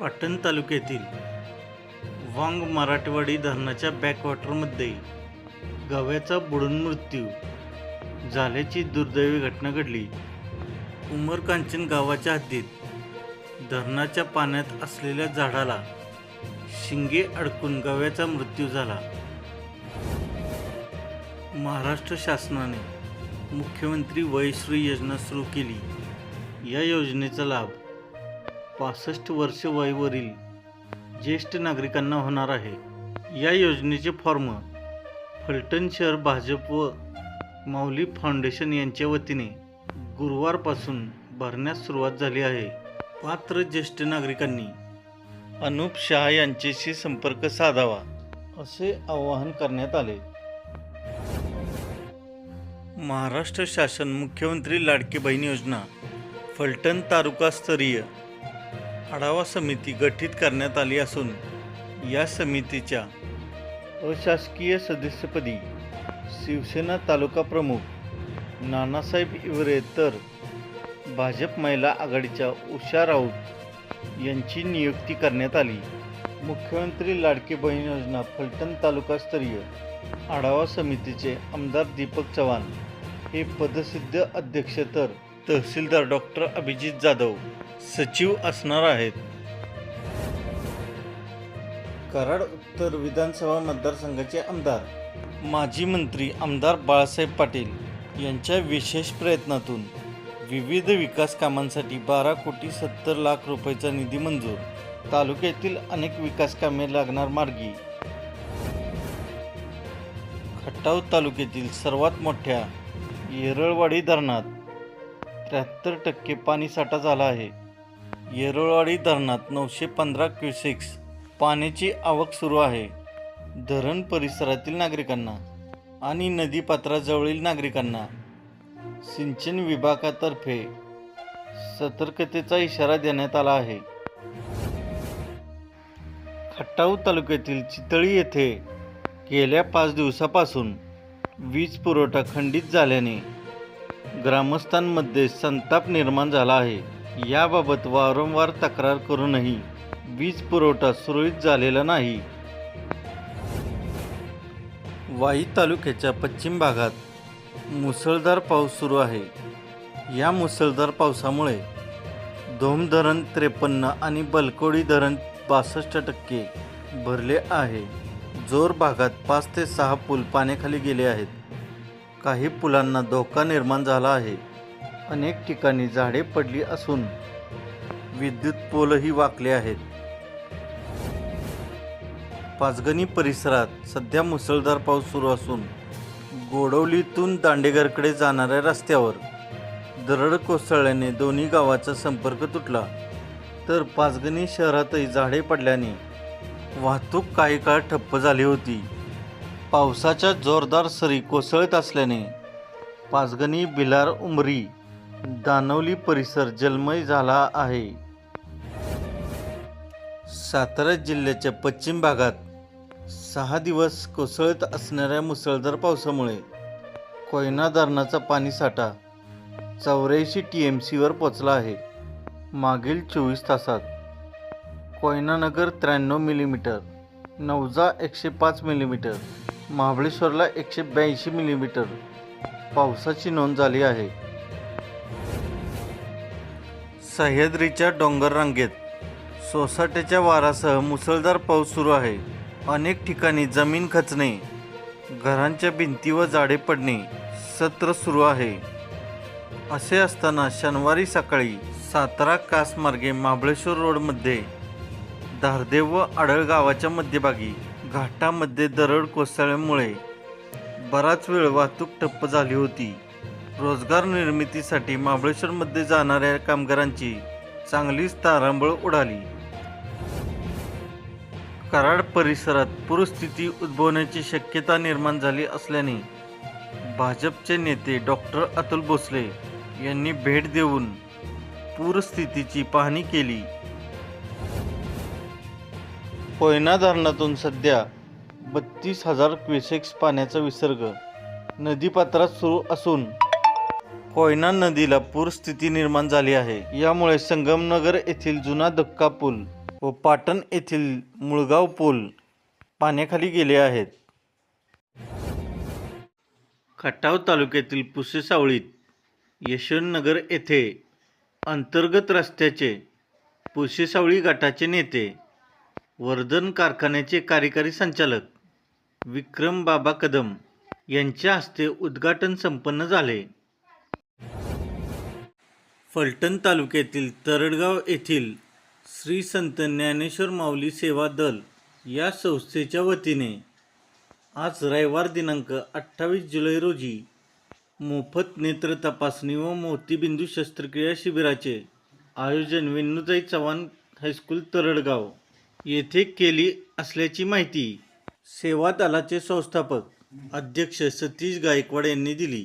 पाटण तालुक्यातील वांग मराठवाडी धरणाच्या बॅकवॉटरमध्ये गव्याचा बुडून मृत्यू झाल्याची दुर्दैवी घटना घडली. उमरकांचन गावाच्या हद्दीत धरणाच्या पाण्यात असलेल्या झाडाला शिंगे अडकून गव्याचा मृत्यू झाला. महाराष्ट्र शासनाने मुख्यमंत्री वयश्री योजना सुरू केली. या योजनेचा लाभ पासष्ट वर्ष वयवरील ज्येष्ठ नागरिकांना होणार आहे. या योजनेचे फॉर्म फलटण शहर भाजप व माऊली फाउंडेशन यांच्या वतीने गुरुवारपासून भरण्यास सुरुवात झाली आहे. पात्र ज्येष्ठ नागरिकांनी अनुप शहा यांच्याशी संपर्क साधावा असे आवाहन करण्यात आले. महाराष्ट्र शासन मुख्यमंत्री लाडकी बहीण योजना फलटण तालुकास्तरीय आढावा समिती गठीत करण्यात आली असून या समितीच्या अशासकीय सदस्यपदी शिवसेना तालुका प्रमुख नानासाहेब इवरे तर भाजप महिला आघाडीच्या उषा राऊत यांची नियुक्ती करण्यात आली. मुख्यमंत्री लाडकी बहीण योजना फलटण तालुकास्तरीय आढावा समितीचे आमदार दीपक चव्हाण हे पदसिद्ध अध्यक्ष तर तहसीलदार डॉक्टर अभिजित जाधव सचिव असणार आहेत. कराड उत्तर विधानसभा मतदारसंघाचे आमदार. माजी मंत्री आमदार बाळासाहेब पाटील यांच्या विशेष प्रयत्नातून विविध विकास कामांसाठी बारा कोटी सत्तर लाख रुपयाचा निधी मंजूर. तालुक्यातील अनेक विकास कामे लागणार मार्गी. खटाव तालुक्यातील सर्वात मोठ्या येरळवाडी धरणात त्र्याहत्तर टक्के पाणीसाठा झाला आहे. येरळवाडी धरणात नऊशे पंधरा क्युसेक्स पाण्याची आवक सुरू आहे. धरण परिसरातील नागरिकांना आणि नदीपात्राजवळील नागरिकांना सिंचन विभागातर्फे सतर्कतेचा इशारा देण्यात आला आहे. खटाव तालुक्यातील चितळी येथे गेल्या पाच दिवसापासून वीज पुरवठा खंडित झाल्याने ग्रामस्थांमध्ये संताप निर्माण झाला आहे. याबाबत वारंवार तक्रार करूनही वीज पुरवठा सुरळीत झालेला नाही. वाई तालुक्याच्या पश्चिम भागात मुसळधार पाऊस सुरू आहे. या मुसळधार पावसामुळे धोम धरण त्रेपन्न आणि बलकोडी धरण बासष्ट टक्के भरले आहे. जोर भागात पाच ते सहा पूल पाण्याखाली गेले आहेत. काही पुलांना धोका निर्माण झाला आहे. अनेक ठिकाणी झाडे पडली असून विद्युत पोलही वाकले आहेत. पाचगणी परिसरात सध्या मुसळधार पाऊस सुरू असून गोडवलीतून दांडेघरकडे जाणाऱ्या रस्त्यावर दरड कोसळल्याने दोन्ही गावाचा संपर्क तुटला. तर पाचगणी शहरातही झाडे पडल्याने वाहतूक काही काळ ठप्प झाली होती. पावसाच्या जोरदार सरी कोसळत असल्याने पाचगणी बिलार उमरी दानवली परिसर जलमय झाला आहे. सातारा जिल्ह्याच्या पश्चिम भागात सहा दिवस कोसळत असणाऱ्या मुसळधार पावसामुळे कोयना धरणाचा पाणीसाठा चौऱ्याऐंशी टी एम सीवर पोचला आहे. मागील चोवीस तासात कोयनानगर त्र्याण्णव मिलीमीटर नवजा एकशे पाच मिलीमीटर महाबळेश्वरला एकशे ब्याऐंशी मिलीमीटर पावसाची नोंद झाली आहे. सह्याद्रीच्या डोंगर रांगेत सोसाट्याच्या वारासह मुसळधार पाऊस सुरू आहे. अनेक ठिकाणी जमीन खचणे घरांच्या भिंती व झाडे पडणे सत्र सुरू आहे. असे असताना शनिवारी सकाळी सातारा कासमार्गे महाबळेश्वर रोडमध्ये धारदेव व आडळ गावाच्या मध्यभागी घाटामध्ये दरड कोसळल्यामुळे बराच वेळ वाहतूक ठप्प झाली होती. रोजगार निर्मितीसाठी महाबळेश्वरमध्ये जाणाऱ्या कामगारांची चांगलीच तारांबळ उडाली. कराड परिसरात पूरस्थिती उद्भवण्याची शक्यता निर्माण झाली असल्याने भाजपचे नेते डॉक्टर अतुल भोसले यांनी भेट देऊन पूरस्थितीची पाहणी केली. कोयना धरणातून सध्या बत्तीस हजार क्युसेक्स पाण्याचा विसर्ग नदीपात्रात सुरू असून कोयना नदीला पूरस्थिती निर्माण झाली आहे. यामुळे संगमनगर येथील जुना धक्का पूल व पाटण येथील मुळगाव पूल पाण्याखाली गेले आहेत. खटाव तालुक्यातील पुसेसावळीत यशवंतनगर येथे अंतर्गत रस्त्याचे पुसेसावळी गटाचे नेते वर्धन कारखान्याचे कार्यकारी संचालक विक्रम बाबा कदम यांच्या हस्ते उद्घाटन संपन्न झाले. फलटण तालुक्यातील तरडगाव येथील श्री संत ज्ञानेश्वर माऊली सेवा दल या संस्थेच्या वतीने आज रविवार दिनांक अठ्ठावीस जुलै रोजी मोफत नेत्र तपासणी व मोतीबिंदू शस्त्रक्रिया शिबिराचे आयोजन वेणुताई चव्हाण हायस्कूल तरडगाव येथे केली असल्याची माहिती सेवा दलाचे संस्थापक अध्यक्ष सतीश गायकवाड यांनी दिली.